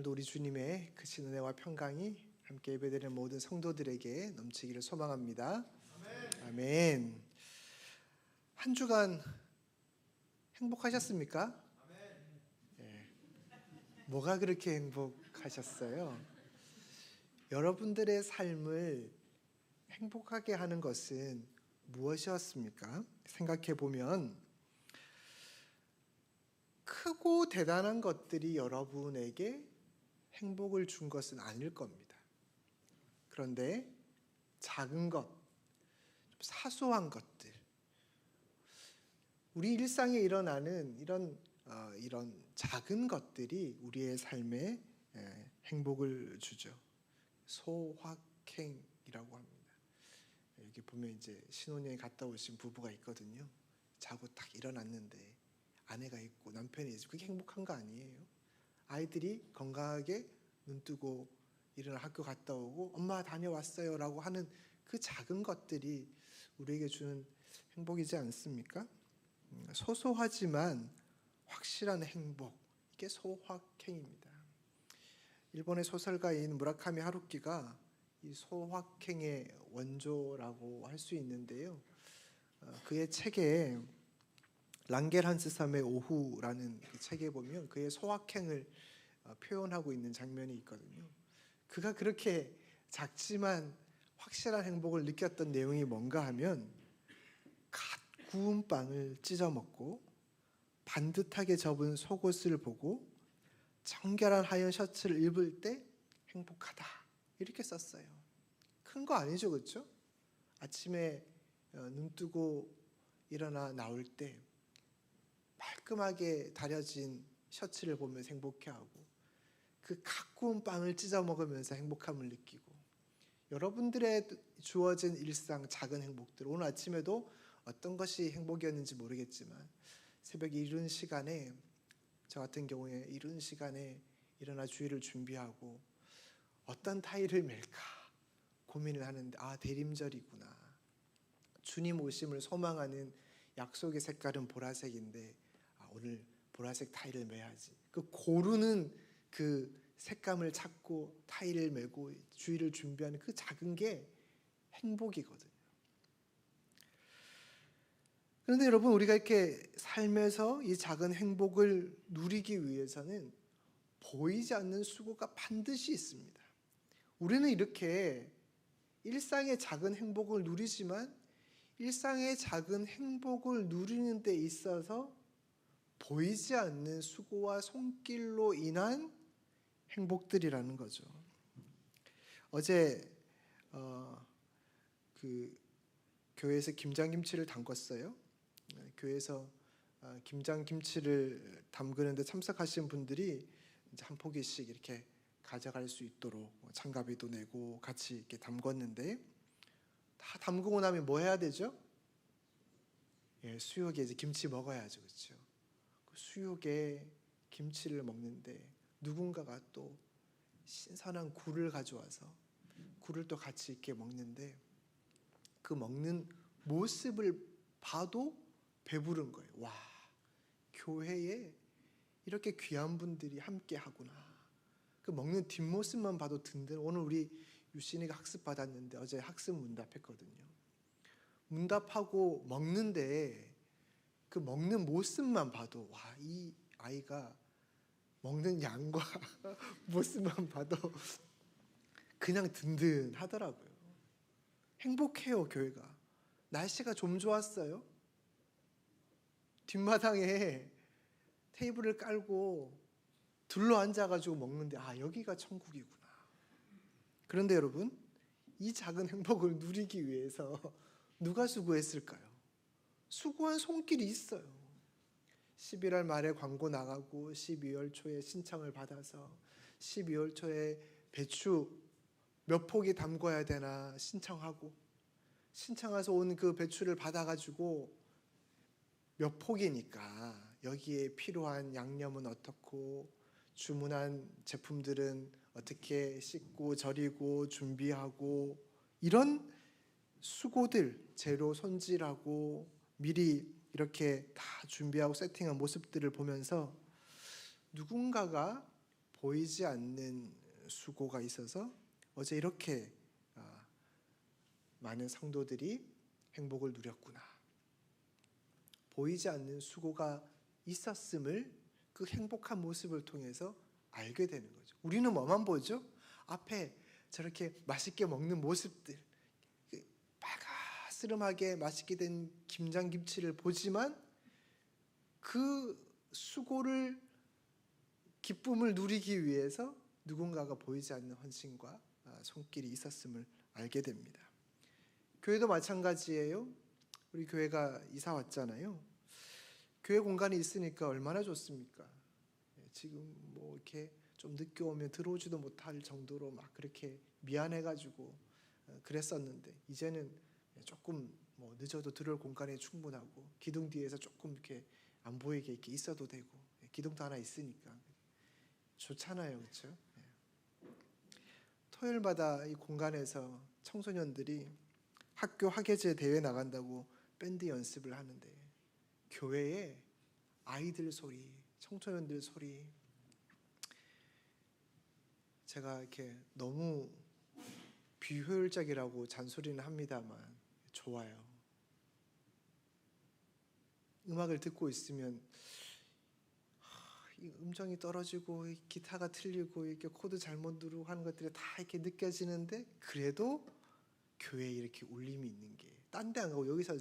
오늘도 우리 주님의 크신 은혜와 평강이 함께 예배드리는 모든 성도들에게 넘치기를 소망합니다. 아멘. 한 주간 행복하셨습니까? 예. 뭐가 그렇게 행복하셨어요? 여러분들의 삶을 행복하게 하는 것은 무엇이었습니까? 생각해 보면 크고 대단한 것들이 여러분에게 행복을 준 것은 아닐 겁니다. 그런데 작은 것, 사소한 것들, 우리 일상에 일어나는 이런 어, 이런 작은 것들이 우리의 삶에 에, 행복을 주죠. 소확행이라고 합니다. 여기 보면 이제 신혼여행 갔다 오신 부부가 있거든요. 자고 딱 일어났는데 아내가 있고 남편이 있고 그게 행복한 거 아니에요? 아이들이 건강하게 눈 뜨고 일어나 학교 갔다 오고 엄마 다녀왔어요 라고 하는 그 작은 것들이 우리에게 주는 행복이지 않습니까? 음, 소소하지만 확실한 행복 이게 소확행입니다. 일본의 소설가인 무라카미 하루키가 이 소확행의 원조라고 할 수 있는데요. 어, 그의 책에 랑겔한스 섬의 오후라는 그 책에 보면 그의 소확행을 어, 표현하고 있는 장면이 있거든요. 그가 그렇게 작지만 확실한 행복을 느꼈던 내용이 뭔가 하면 갓 구운 빵을 찢어 먹고 반듯하게 접은 속옷을 보고 청결한 하얀 셔츠를 입을 때 행복하다 이렇게 썼어요. 큰 거 아니죠, 그렇죠? 아침에 어, 눈 뜨고 일어나 나올 때 말끔하게 다려진 셔츠를 보면서 행복해하고 그 가꾸운 빵을 찢어 먹으면서 행복함을 느끼고 여러분들의 주어진 일상 작은 행복들 오늘 아침에도 어떤 것이 행복이었는지 모르겠지만 새벽 이른 시간에 저 같은 경우에 이른 시간에 일어나 주일을 준비하고 어떤 타일을 맬까 고민을 하는데 아 대림절이구나. 주님 오심을 소망하는 약속의 색깔은 보라색인데 아, 오늘 보라색 타일을 매야지. 그 고르는 그 색감을 찾고 타일을 매고 주의를 준비하는 그 작은 게 행복이거든요. 그런데 여러분 우리가 이렇게 삶에서 이 작은 행복을 누리기 위해서는 보이지 않는 수고가 반드시 있습니다. 우리는 이렇게 일상의 작은 행복을 누리지만 일상의 작은 행복을 누리는 데 있어서 보이지 않는 수고와 손길로 인한 행복들이라는 거죠. 어제 어, 그 교회에서 김장김치를 담궜어요. 네, 교회에서 어, 김장김치를 담그는데 참석하신 분들이 한 포기씩 이렇게 가져갈 수 있도록 장가비도 내고 같이 이렇게 담궜는데 다 담그고 나면 뭐 해야 되죠? 예, 수육에 이제 김치 먹어야죠, 그렇죠? 그 수육에 김치를 먹는데 누군가가 또 신선한 굴을 가져와서 굴을 또 같이 이렇게 먹는데 그 먹는 모습을 봐도 배부른 거예요. 와, 교회에 이렇게 귀한 분들이 함께 하구나. 그 먹는 뒷모습만 봐도 든든. 오늘 우리 유신이가 학습 받았는데 어제 학습 문답했거든요. 문답하고 먹는데 그 먹는 모습만 봐도 와 이 아이가 먹는 양과 모습만 봐도 그냥 든든하더라고요. 행복해요 교회가. 날씨가 좀 좋았어요. 뒷마당에 테이블을 깔고 둘러 앉아가지고 먹는데 아 여기가 천국이구나. 그런데 여러분 이 작은 행복을 누리기 위해서 누가 수고했을까요? 수고한 손길이 있어요. 11월 말에 광고 나가고 12월 초에 신청을 받아서 12월 초에 배추 몇 폭이 담궈야 되나 신청하고 신청해서 온 그 배추를 받아가지고 몇 폭이니까 여기에 필요한 양념은 어떻고 주문한 제품들은 어떻게 씻고 절이고 준비하고 이런 수고들 재료 손질하고 미리 이렇게 다 준비하고 세팅한 모습들을 보면서 누군가가 보이지 않는 수고가 있어서 어제 이렇게 아, 많은 성도들이 행복을 누렸구나. 보이지 않는 수고가 있었음을 그 행복한 모습을 통해서 알게 되는 거죠. 우리는 뭐만 보죠? 앞에 저렇게 맛있게 먹는 모습들, 그 빨가스름하게 맛있게 된 김장김치를 보지만 그 수고를 기쁨을 누리기 위해서 누군가가 보이지 않는 헌신과 아, 손길이 있었음을 알게 됩니다. 교회도 마찬가지예요. 우리 교회가 이사 왔잖아요. 교회 공간이 있으니까 얼마나 좋습니까? 예, 지금 뭐 이렇게 좀 늦게 오면 들어오지도 못할 정도로 막 그렇게 미안해가지고 어, 그랬었는데 이제는 조금 뭐 늦어도 들어올 공간이 충분하고 기둥 뒤에서 조금 이렇게 안 보이게 이렇게 있어도 되고 예, 기둥도 하나 있으니까 좋잖아요, 그렇죠? 토요일마다 이 공간에서 청소년들이 학교 학예제 대회 나간다고 밴드 연습을 하는데 교회에 아이들 소리, 청소년들 소리. 제가 이렇게 너무 비효율적이라고 잔소리는 합니다만 좋아요. 음악을 듣고 있으면 하, 이 음정이 떨어지고 이 기타가 틀리고 이렇게 코드 잘못 누르고 하는 것들이 다 이렇게 느껴지는데 그래도 교회에 이렇게 울림이 있는 게 딴 데 안 가고 여기서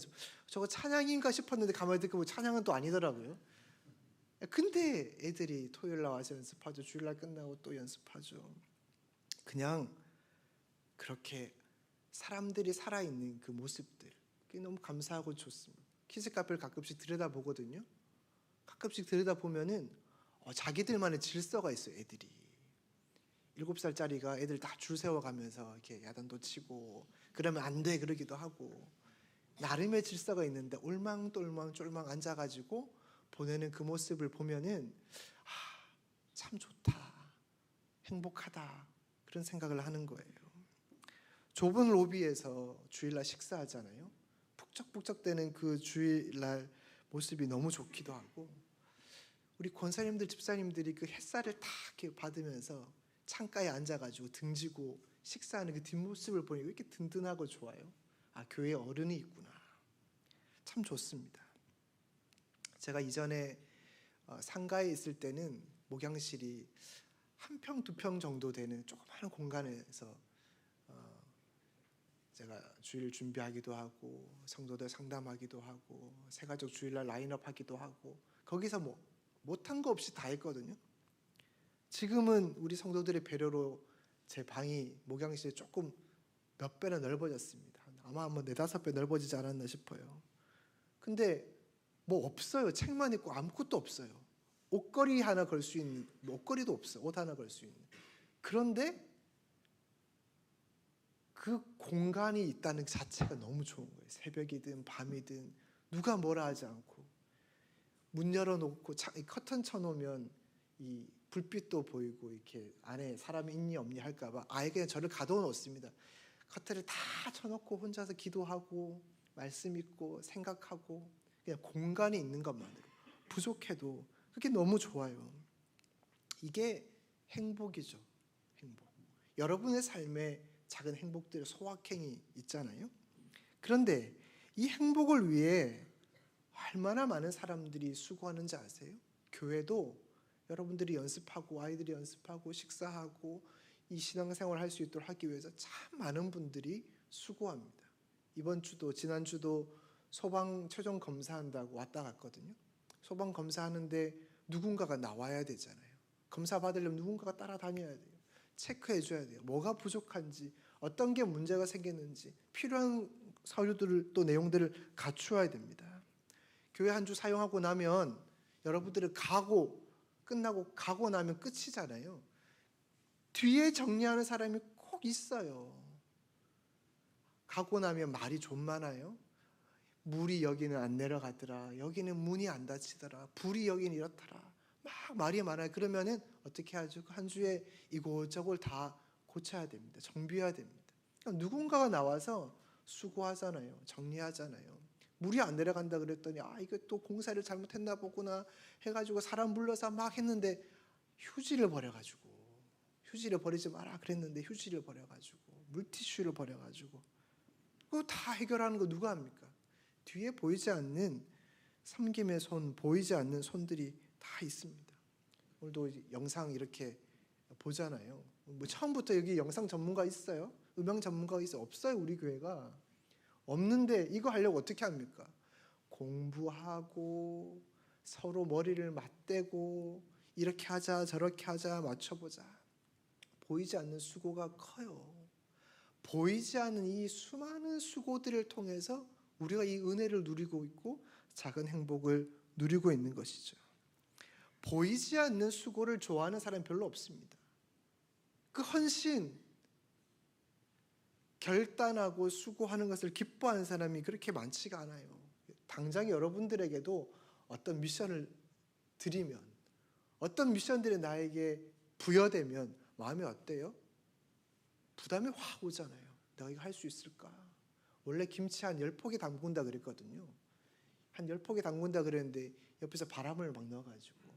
저거 찬양인가 싶었는데 가만히 듣고 찬양은 또 아니더라고요. 근데 애들이 토요일 날 와서 연습하죠. 주일 날 끝나고 또 연습하죠. 그냥 그렇게 사람들이 살아 있는 그 모습들 그게 너무 감사하고 좋습니다. 키즈 카페를 가끔씩 들여다 보거든요. 가끔씩 들여다 보면은 어, 자기들만의 질서가 있어요. 애들이 일곱 살짜리가 애들 다 줄 세워가면서 이렇게 야단도 치고 그러면 안 돼 그러기도 하고 나름의 질서가 있는데 올망똘망 쫄망 앉아가지고 보내는 그 모습을 보면은 아, 참 좋다 행복하다 그런 생각을 하는 거예요. 좁은 로비에서 주일날 식사하잖아요. 북적북적대는 그 주일날 모습이 너무 좋기도 하고 우리 권사님들 집사님들이 그 햇살을 다 이렇게 받으면서 창가에 앉아가지고 등지고 식사하는 그 뒷모습을 보니까 이렇게 든든하고 좋아요. 아 교회에 어른이 있구나. 참 좋습니다. 제가 이전에 어, 상가에 있을 때는 목양실이 한 평 두 평 정도 되는 조그마한 공간에서 어, 제가 주일 준비하기도 하고 성도들 상담하기도 하고 새가족 주일날 라인업 하기도 하고 거기서 뭐 못한 거 없이 다 했거든요. 지금은 우리 성도들의 배려로 제 방이 목양실이 조금 몇 배나 넓어졌습니다. 아마 한번 네다섯 배 넓어지지 않았나 싶어요. 근데 뭐 없어요. 책만 있고 아무것도 없어요. 옷걸이 하나 걸 수 있는 뭐 옷걸이도 없어. 옷 하나 걸 수 있는. 그런데 그 공간이 있다는 자체가 너무 좋은 거예요. 새벽이든 밤이든 누가 뭐라 하지 않고 문 열어놓고 커튼 쳐놓으면 이 불빛도 보이고 이렇게 안에 사람이 있니 없니 할까봐 아예 그냥 저를 가둬 놓습니다. 커튼을 다 쳐놓고 혼자서 기도하고 말씀 읽고 생각하고 그냥 공간이 있는 것만으로 부족해도 그게 너무 좋아요. 이게 행복이죠. 행복. 여러분의 삶에 작은 행복들 소확행이 있잖아요. 그런데 이 행복을 위해 얼마나 많은 사람들이 수고하는지 아세요? 교회도 여러분들이 연습하고 아이들이 연습하고 식사하고 이 신앙생활 할 수 있도록 하기 위해서 참 많은 분들이 수고합니다. 이번 주도 지난 주도 소방 최종 검사한다고 왔다 갔거든요. 소방 검사하는데 누군가가 나와야 되잖아요. 검사 받으려면 누군가가 따라다녀야 돼요. 체크해 줘야 돼요. 뭐가 부족한지, 어떤 게 문제가 생겼는지 필요한 서류들을 또 내용들을 갖추어야 됩니다. 교회 한 주 사용하고 나면 여러분들은 가고 끝나고 가고 나면 끝이잖아요. 뒤에 정리하는 사람이 꼭 있어요. 가고 나면 말이 좀 많아요. 물이 여기는 안 내려가더라. 여기는 문이 안 닫히더라. 불이 여기는 이렇더라. 막 말이 많아요. 그러면은 어떻게 하죠? 그한 주에 이곳저곳 다 고쳐야 됩니다. 정비해야 됩니다. 그럼 누군가가 나와서 수고하잖아요. 정리하잖아요. 물이 안 내려간다 그랬더니 아 이거 또 공사를 잘못했나 보구나 해가지고 사람 불러서 막 했는데 휴지를 버려가지고 휴지를 버리지 마라 그랬는데 휴지를 버려가지고 물티슈를 버려가지고 그거 다 해결하는 거 누가 합니까? 뒤에 보이지 않는 섬김의 손, 보이지 않는 손들이 다 있습니다. 오늘도 영상 이렇게 보잖아요. 뭐 처음부터 여기 영상 전문가 있어요? 음향 전문가 있어 없어요 우리 교회가 없는데 이거 하려고 어떻게 합니까? 공부하고 서로 머리를 맞대고 이렇게 하자 저렇게 하자 맞춰보자 보이지 않는 수고가 커요. 보이지 않는 이 수많은 수고들을 통해서 우리가 이 은혜를 누리고 있고 작은 행복을 누리고 있는 것이죠. 보이지 않는 수고를 좋아하는 사람 별로 없습니다. 그 헌신, 결단하고 수고하는 것을 기뻐하는 사람이 그렇게 많지가 않아요. 당장 여러분들에게도 어떤 미션을 드리면, 어떤 미션들이 나에게 부여되면 마음이 어때요? 부담이 확 오잖아요. 내가 이거 할 수 있을까? 원래 김치 한열 포기 담근다 그랬거든요. 한열 포기 담근다 그랬는데 옆에서 바람을 막 넣어가지고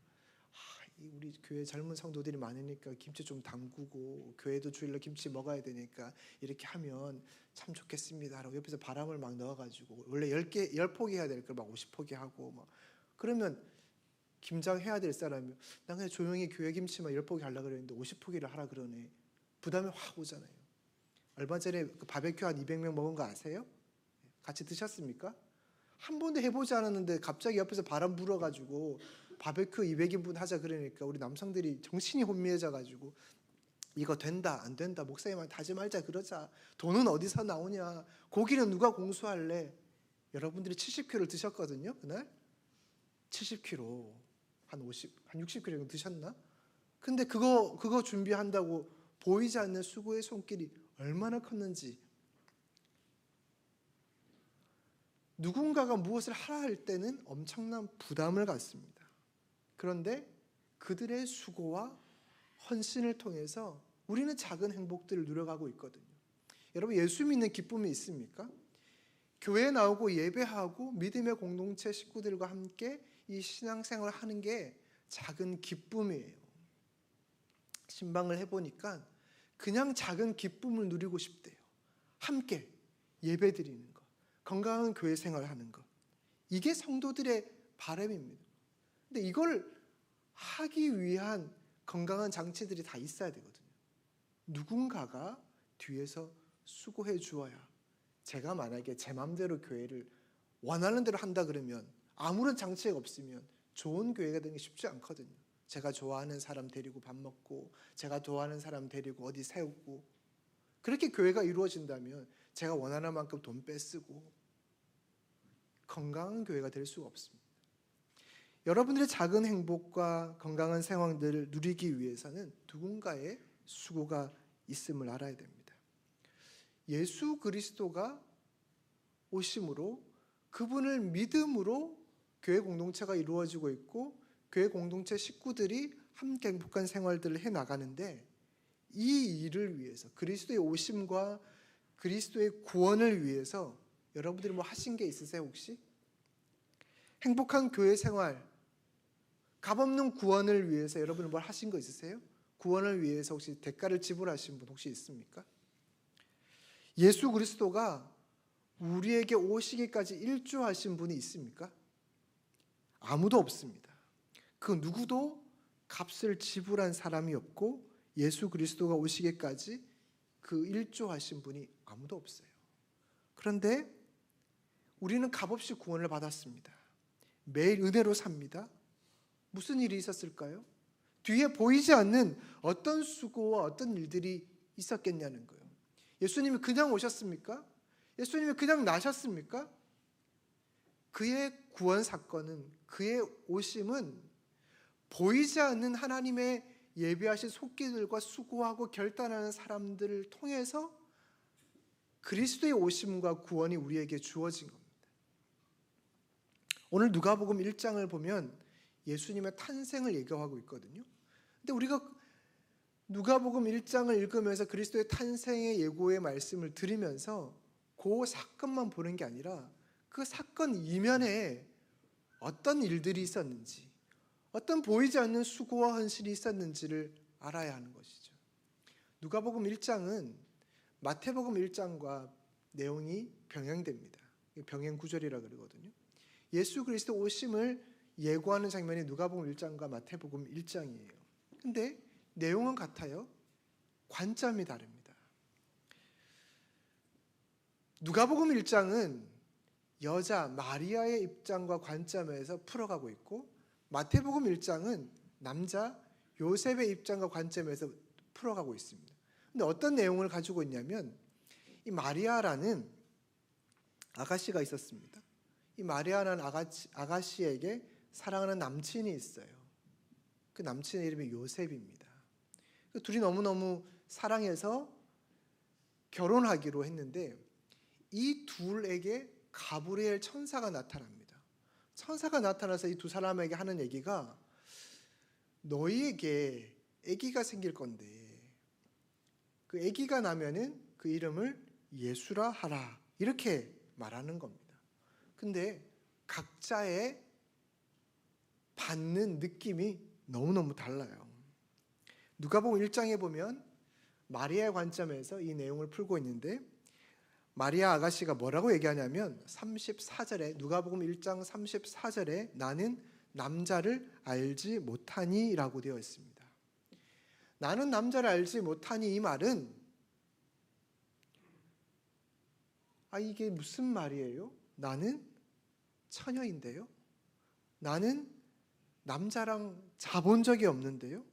우리 교회 젊은 성도들이 많으니까 김치 좀 담그고 교회도 주일날 김치 먹어야 되니까 이렇게 하면 참 좋겠습니다라고 옆에서 바람을 막 넣어가지고 원래 열개열 포기 해야 될 걸 막 오십 포기 하고 막 그러면 김장 해야 될 사람이 나 그냥 조용히 교회 김치만 열 포기 하려 그랬는데 오십 포기를 하라 그러네 부담이 확 오잖아요. 얼마 전에 그 바베큐 한 200명 먹은 거 아세요? 같이 드셨습니까? 한 번도 해보지 않았는데 갑자기 옆에서 바람 불어가지고 바베큐 200인분 하자 그러니까 우리 남성들이 정신이 혼미해져 가지고 이거 된다 안 된다 목사님한테 말자 그러자. 돈은 어디서 나오냐? 고기는 누가 공수할래? 여러분들이 70kg를 드셨거든요 그날. 70kg 한 50, 한 60kg 정도 드셨나? 근데 그거 그거 준비한다고 보이지 않는 수고의 손길이 얼마나 컸는지. 누군가가 무엇을 하라 할 때는 엄청난 부담을 갖습니다. 그런데 그들의 수고와 헌신을 통해서 우리는 작은 행복들을 누려가고 있거든요. 여러분 예수 믿는 기쁨이 있습니까? 교회에 나오고 예배하고 믿음의 공동체 식구들과 함께 이 신앙생활을 하는 게 작은 기쁨이에요. 신방을 해보니까 그냥 작은 기쁨을 누리고 싶대요. 함께 예배 드리는 것, 건강한 교회 생활을 하는 것. 이게 성도들의 바람입니다. 근데 이걸 하기 위한 건강한 장치들이 다 있어야 되거든요. 누군가가 뒤에서 수고해 주어야 제가 만약에 제 마음대로 교회를 원하는 대로 한다 그러면 아무런 장치가 없으면 좋은 교회가 되는 게 쉽지 않거든요. 제가 좋아하는 사람 데리고 밥 먹고 제가 좋아하는 사람 데리고 어디 세우고 그렇게 교회가 이루어진다면 제가 원하는 만큼 돈 빼쓰고 건강한 교회가 될 수가 없습니다. 여러분들의 작은 행복과 건강한 생활들을 누리기 위해서는 누군가의 수고가 있음을 알아야 됩니다. 예수 그리스도가 오심으로 그분을 믿음으로 교회 공동체가 이루어지고 있고 교회 공동체 식구들이 함께 행복한 생활들을 해 나가는데 이 일을 위해서 그리스도의 오심과 그리스도의 구원을 위해서 여러분들이 뭐 하신 게 있으세요 혹시? 행복한 교회 생활, 값없는 구원을 위해서 여러분 뭘 하신 거 있으세요? 구원을 위해서 혹시 대가를 지불하신 분 혹시 있습니까? 예수 그리스도가 우리에게 오시기까지 일조하신 분이 있습니까? 아무도 없습니다. 그 누구도 값을 지불한 사람이 없고 예수 그리스도가 오시기까지 그 일조하신 분이 아무도 없어요. 그런데 우리는 값없이 구원을 받았습니다. 매일 은혜로 삽니다. 무슨 일이 있었을까요? 뒤에 보이지 않는 어떤 수고와 어떤 일들이 있었겠냐는 거예요. 예수님이 그냥 오셨습니까? 예수님이 그냥 나셨습니까? 그의 구원 사건은 그의 오심은 보이지 않는 하나님의 예배하신 속기들과 수고하고 결단하는 사람들을 통해서 그리스도의 오심과 구원이 우리에게 주어진 겁니다. 오늘 누가복음 1장을 보면 예수님의 탄생을 예고하고 있거든요. 근데 우리가 누가복음 1장을 읽으면서 그리스도의 탄생의 예고의 말씀을 들으면서 그 사건만 보는 게 아니라 그 사건 이면에 어떤 일들이 있었는지, 어떤 보이지 않는 수고와 헌신이 있었는지를 알아야 하는 것이죠. 누가복음 1장은 마태복음 1장과 내용이 병행됩니다. 병행 구절이라 그러거든요. 예수 그리스도 오심을 예고하는 장면이 누가복음 1장과 마태복음 1장이에요. 근데 내용은 같아요. 관점이 다릅니다. 누가복음 1장은 여자 마리아의 입장과 관점에서 풀어가고 있고 마태복음 1장은 남자 요셉의 입장과 관점에서 풀어가고 있습니다. 근데 어떤 내용을 가지고 있냐면 이 마리아라는 아가씨가 있었습니다. 이 마리아라는 아가씨, 아가씨에게 사랑하는 남친이 있어요. 그 남친의 이름이 요셉입니다. 그 둘이 너무너무 사랑해서 결혼하기로 했는데 이 둘에게 가브리엘 천사가 나타납니다. 천사가 나타나서 이 두 사람에게 하는 얘기가 너희에게 아기가 생길 건데 그 아기가 나면은 그 이름을 예수라 하라 이렇게 말하는 겁니다. 근데 각자의 받는 느낌이 너무너무 달라요. 누가복음 1장에 보면 마리아의 관점에서 이 내용을 풀고 있는데 마리아 아가씨가 뭐라고 얘기하냐면 34절에 누가복음 1장 34절에 나는 남자를 알지 못하니라고 되어 있습니다. 나는 남자를 알지 못하니 이 말은 아 이게 무슨 말이에요? 나는 처녀인데요. 나는 남자랑 자본 적이 없는데요.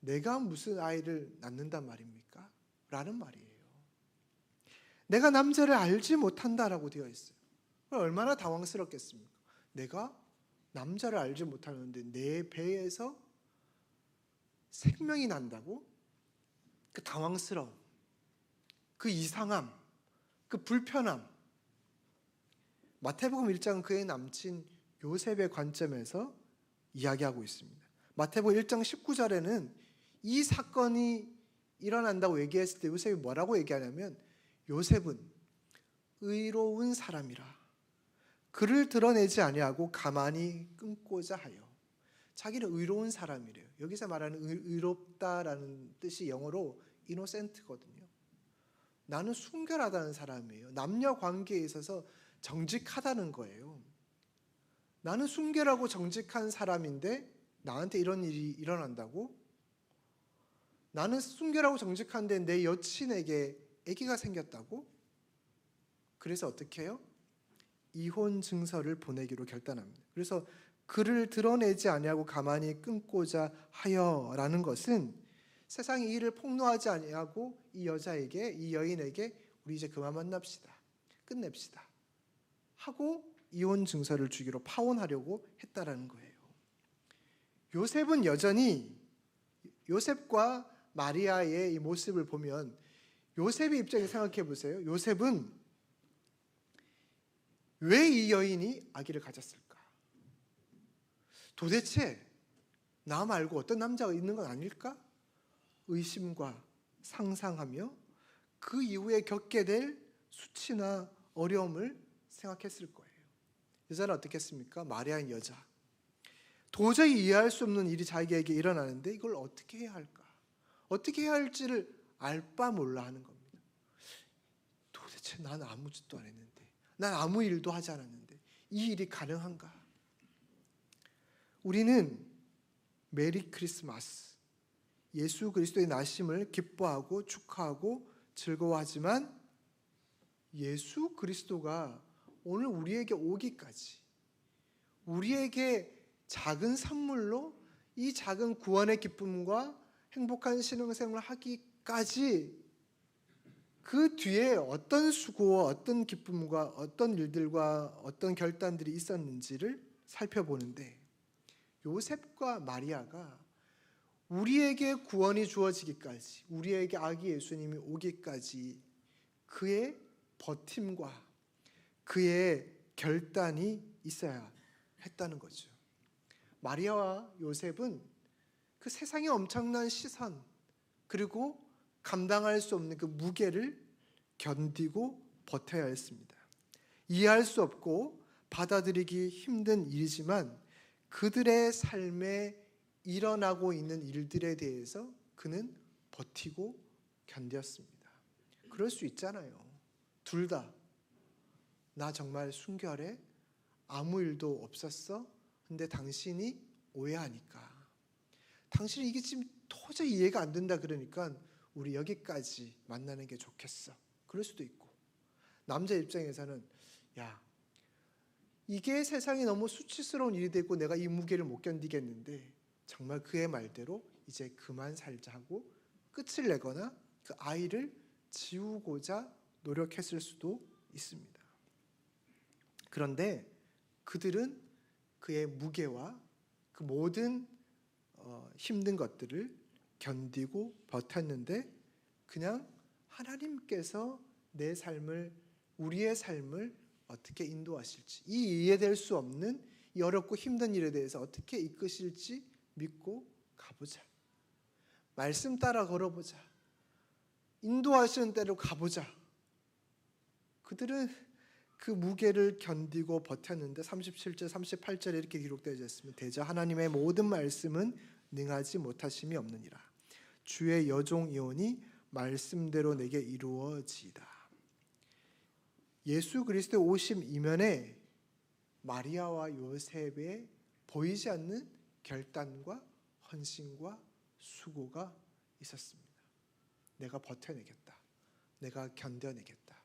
내가 무슨 아이를 낳는단 말입니까? 라는 말이에요. 내가 남자를 알지 못한다라고 되어 있어요. 얼마나 당황스럽겠습니까? 내가 남자를 알지 못하는데 내 배에서 생명이 난다고? 그 당황스러움, 그 이상함, 그 불편함. 마태복음 1장은 그의 남친 요셉의 관점에서 이야기하고 있습니다. 마태복음 1장 19절에는 이 사건이 일어난다고 얘기했을 때 요셉이 뭐라고 얘기하냐면 요셉은 의로운 사람이라 그를 드러내지 아니하고 가만히 끊고자 하여 자기는 의로운 사람이래요. 여기서 말하는 의, 롭다라는 뜻이 영어로 이노센트거든요. 나는 순결하다는 사람이에요. 남녀 관계에 있어서 정직하다는 거예요. 나는 순결하고 정직한 사람인데 나한테 이런 일이 일어난다고? 나는 순결하고 정직한데 내 여친에게 아기가 생겼다고? 그래서 어떻게 해요? 이혼 증서를 보내기로 결단합니다. 그래서 그를 드러내지 아니하고 가만히 끊고자 하여라는 것은 세상의 일을 폭로하지 아니하고 이 여자에게 이 여인에게 우리 이제 그만 만납시다. 끝냅시다. 하고 이혼 증서를 주기로 파혼하려고 했다라는 거예요. 요셉은 여전히 요셉과 마리아의 이 모습을 보면 요셉의 입장에 생각해 보세요. 요셉은 왜 이 여인이 아기를 가졌을까? 도대체 나 말고 어떤 남자가 있는 건 아닐까? 의심과 상상하며 그 이후에 겪게 될 수치나 어려움을 생각했을 거예요. 여자는 어떻겠습니까? 마리아인 여자. 도저히 이해할 수 없는 일이 자기에게 일어나는데 이걸 어떻게 해야 할까? 어떻게 해야 할지를 알바 몰라 하는 겁니다. 도대체 난 아무 짓도 안 했는데, 난 아무 일도 하지 않았는데 이 일이 가능한가? 우리는 메리 크리스마스, 예수 그리스도의 나심을 기뻐하고 축하하고 즐거워하지만 예수 그리스도가 오늘 우리에게 오기까지. 우리에게 작은 선물로 이 작은 구원의 기쁨과 행복한 신앙생활을 하기까지 그 뒤에 어떤 수고와 어떤 기쁨과 어떤 일들과 어떤 결단들이 있었는지를 살펴보는데 요셉과 마리아가 우리에게 구원이 주어지기까지 우리에게 아기 예수님이 오기까지 그의 버팀과 그의 결단이 있어야 했다는 거죠. 마리아와 요셉은 그 세상의 엄청난 시선 그리고 감당할 수 없는 그 무게를 견디고 버텨야 했습니다. 이해할 수 없고 받아들이기 힘든 일이지만 그들의 삶에 일어나고 있는 일들에 대해서 그는 버티고 견뎠습니다. 그럴 수 있잖아요. 둘 다. 나 정말 순결해? 아무 일도 없었어? 근데 당신이 오해하니까. 당신이 이게 지금 도저히 이해가 안 된다 그러니까 우리 여기까지 만나는 게 좋겠어. 그럴 수도 있고. 남자 입장에서는 야, 이게 세상에 너무 수치스러운 일이 되고 내가 이 무게를 못 견디겠는데 정말 그의 말대로 이제 그만 살자 하고 끝을 내거나 그 아이를 지우고자 노력했을 수도 있습니다. 그런데 그들은 그의 무게와 그 모든 어, 힘든 것들을 견디고 버텼는데 그냥 하나님께서 내 삶을 우리의 삶을 어떻게 인도하실지 이 이해될 수 없는 이 어렵고 힘든 일에 대해서 어떻게 이끄실지 믿고 가보자. 말씀 따라 걸어보자. 인도하시는 대로 가보자. 그들은 그 무게를 견디고 버텼는데 37절 38절에 이렇게 기록되어 있습니다. 대저 하나님의 모든 말씀은 능하지 못하심이 없느니라. 주의 여종 이온이 말씀대로 내게 이루어지이다. 예수 그리스도의 오심 이면에 마리아와 요셉의 보이지 않는 결단과 헌신과 수고가 있었습니다. 내가 버텨내겠다. 내가 견뎌내겠다.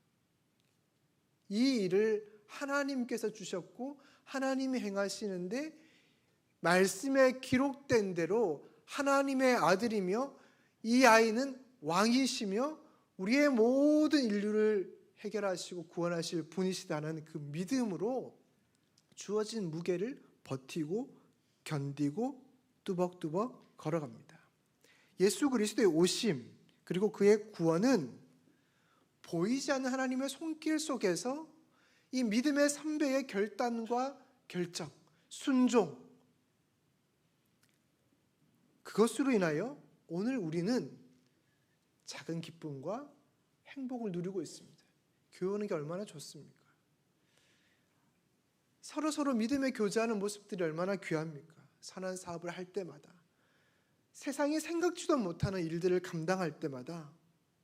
이 일을 하나님께서 주셨고 하나님이 행하시는데 말씀에 기록된 대로 하나님의 아들이며 이 아이는 왕이시며 우리의 모든 인류를 해결하시고 구원하실 분이시다는 그 믿음으로 주어진 무게를 버티고 견디고 뚜벅뚜벅 걸어갑니다. 예수 그리스도의 오심 그리고 그의 구원은 보이지 않는 하나님의 손길 속에서 이 믿음의 선배의 결단과 결정, 순종 그것으로 인하여 오늘 우리는 작은 기쁨과 행복을 누리고 있습니다. 교회하는 게 얼마나 좋습니까? 서로 서로 믿음의 교제하는 모습들이 얼마나 귀합니까? 선한 사업을 할 때마다 세상이 생각지도 못하는 일들을 감당할 때마다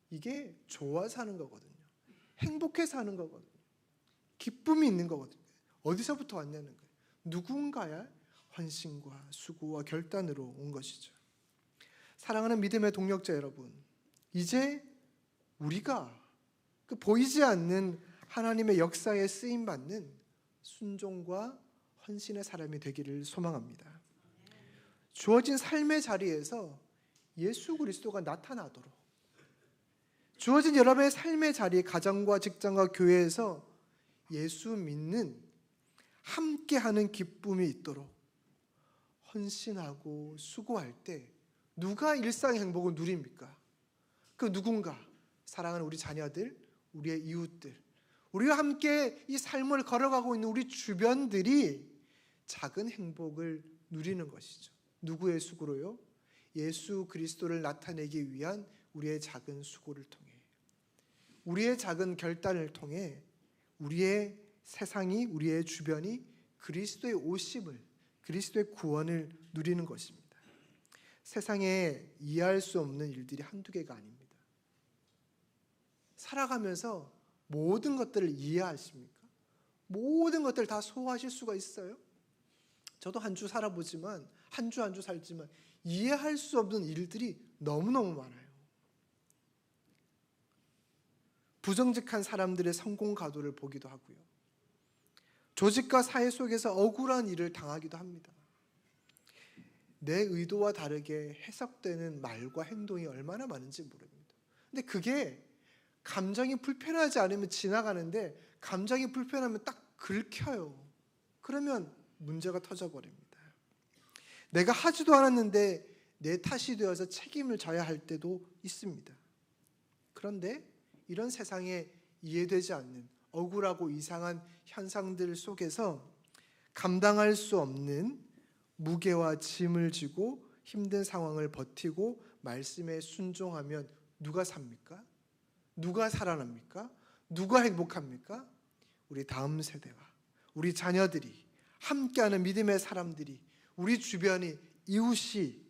이게 좋아서 하는 거거든요. 행복해서 하는 거거든요. 기쁨이 있는 거거든요. 어디서부터 왔냐는 거예요. 누군가의 헌신과 수고와 결단으로 온 것이죠. 사랑하는 믿음의 동력자 여러분, 이제 우리가 그 보이지 않는 하나님의 역사에 쓰임 받는 순종과 헌신의 사람이 되기를 소망합니다. 주어진 삶의 자리에서 예수 그리스도가 나타나도록 주어진 여러분의 삶의 자리, 가정과 직장과 교회에서 예수 믿는 함께하는 기쁨이 있도록 헌신하고 수고할 때 누가 일상 행복을 누립니까? 그 누군가 사랑하는 우리 자녀들, 우리의 이웃들, 우리와 함께 이 삶을 걸어가고 있는 우리 주변들이 작은 행복을 누리는 것이죠. 누구의 수고로요? 예수 그리스도를 나타내기 위한 우리의 작은 수고를 통해, 우리의 작은 결단을 통해 우리의 세상이, 우리의 주변이 그리스도의 오심을, 그리스도의 구원을 누리는 것입니다. 세상에 이해할 수 없는 일들이 한두 개가 아닙니다. 살아가면서 모든 것들을 이해하십니까? 모든 것들을 다 소화하실 수가 있어요? 저도 한 주 살아보지만 한 주 한 주 살지만 이해할 수 없는 일들이 너무너무 많아요. 부정직한 사람들의 성공 가도를 보기도 하고요. 조직과 사회 속에서 억울한 일을 당하기도 합니다. 내 의도와 다르게 해석되는 말과 행동이 얼마나 많은지 모릅니다. 근데 그게 감정이 불편하지 않으면 지나가는데 감정이 불편하면 딱 긁혀요. 그러면 문제가 터져버립니다. 내가 하지도 않았는데 내 탓이 되어서 책임을 져야 할 때도 있습니다. 그런데 이런 세상에 이해되지 않는 억울하고 이상한 현상들 속에서 감당할 수 없는 무게와 짐을 지고 힘든 상황을 버티고 말씀에 순종하면 누가 삽니까? 누가 살아납니까? 누가 행복합니까? 우리 다음 세대와 우리 자녀들이 함께하는 믿음의 사람들이 우리 주변이 이웃이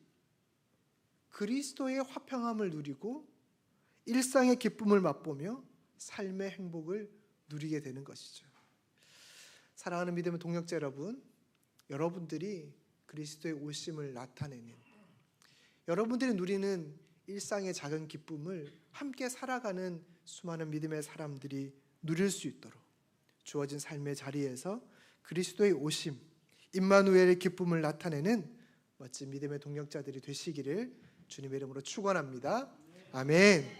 그리스도의 화평함을 누리고 일상의 기쁨을 맛보며 삶의 행복을 누리게 되는 것이죠. 사랑하는 믿음의 동역자 여러분, 여러분들이 그리스도의 오심을 나타내는 여러분들이 누리는 일상의 작은 기쁨을 함께 살아가는 수많은 믿음의 사람들이 누릴 수 있도록 주어진 삶의 자리에서 그리스도의 오심, 임마누엘의 기쁨을 나타내는 멋진 믿음의 동역자들이 되시기를 주님의 이름으로 축원합니다. 아멘.